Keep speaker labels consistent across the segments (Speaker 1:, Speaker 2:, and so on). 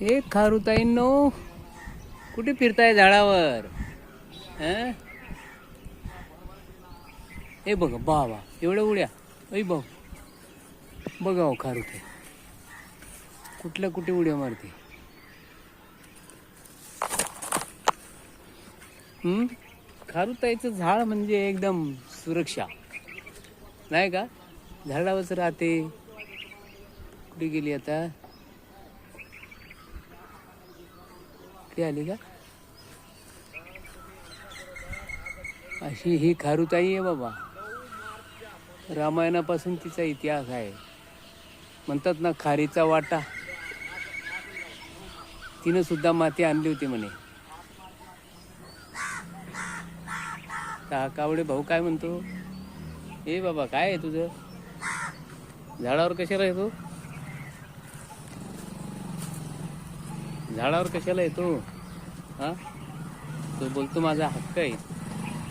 Speaker 1: हे खारुताईंनो कुठे फिरताय झाडावर? हं? हे बघ बाबा एवढ्या उड्या. ऐ भाऊ. बघा हो खारुताई कुठल्या कुठे उड्या मारते? हम्म? खारुताईचं झाड म्हणजे एकदम सुरक्षा. नाही का? झाडावरच राहते. कुठे गेली आता? इकडे आली का? अशी ही खारुताई आहे बाबा. रामायणापासून तिचा इतिहास आहे. म्हणतात ना खारीचा वाटा. तिनं सुद्धा माती आणली होती म्हणे. कावडे भाऊ काय म्हणतो? ए बाबा काय आहे तुझं? झाडावर कशाला तू? झाडावर कशाला येतो? हा? तो बोलतो माझा हक्क आहे.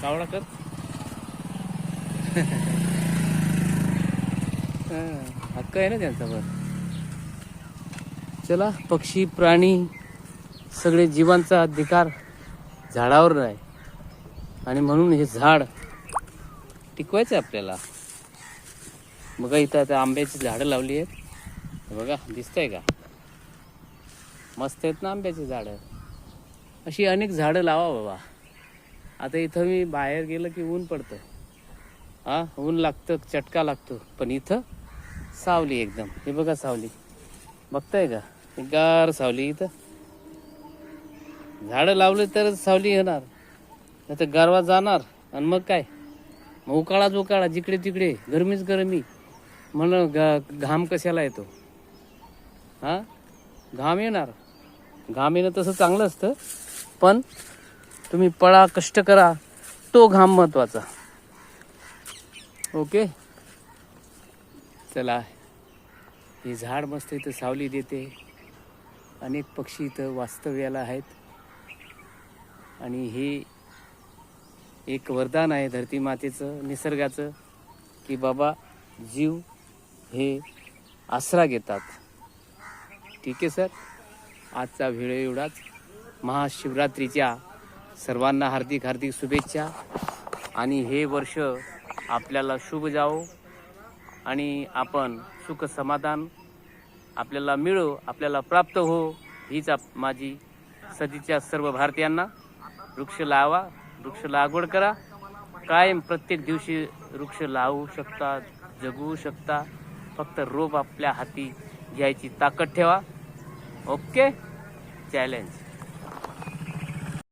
Speaker 1: कावडा कर. हक्क आहे ना त्यांचा पण. चला पक्षी प्राणी सगळे जीवांचा अधिकार झाडावर आहे आणि म्हणून हे झाड टिकवायचं आहे आपल्याला. बघा इथं आता आंब्याची झाडं लावली आहेत. बघा दिसतंय का? मस्त आहेत ना आंब्याची झाडं. अशी अनेक झाडं लावा बाबा. आता इथं मी बाहेर गेलं की ऊन पडतं. हा ऊन लागतं चटका लागतो. पण इथं सावली एकदम. हे बघा सावली. बघताय का? गार सावली इथं. झाडं लावले तरच सावली येणार. नाही तर गारवा जाणार. आणि मग काय? मग उकाळाच उकाळा जिकडे तिकडे. गरमीच गरमी. म्हणून घाम कशाला येतो? हां? घाम येणार. घाम येणं तसं चांगलं असतं पण तुम्ही पळा कष्ट करा तो घाम महत्त्वाचा. ओके? चला हे झाड मस्त इथं सावली देते. अनेक पक्षी इथं वास्तव्याला आहेत. आणि हे एक वरदान आहे धरती मातेचं निसर्गाचं की बाबा जीव हे आसरा घेतात. ठीक आहे सर? आजचा व्हिडिओ एवढाच. महाशिवरात्रीच्या सर्वांना हार्दिक हार्दिक शुभेच्छा. आणि हे वर्ष आपल्याला शुभ जावो. आणि आपण सुख समाधान आपल्याला मिळो आपल्याला प्राप्त हो हीच आप माझी सदीच्या सर्व भारतीयांना. वृक्ष लावा वृक्ष लागवड करा. कायम प्रत्येक दिवशी वृक्ष लावू शकता जगवू शकता. फक्त रोप आपल्या हाती घ्यायची ताकद ठेवा. ओके? challenge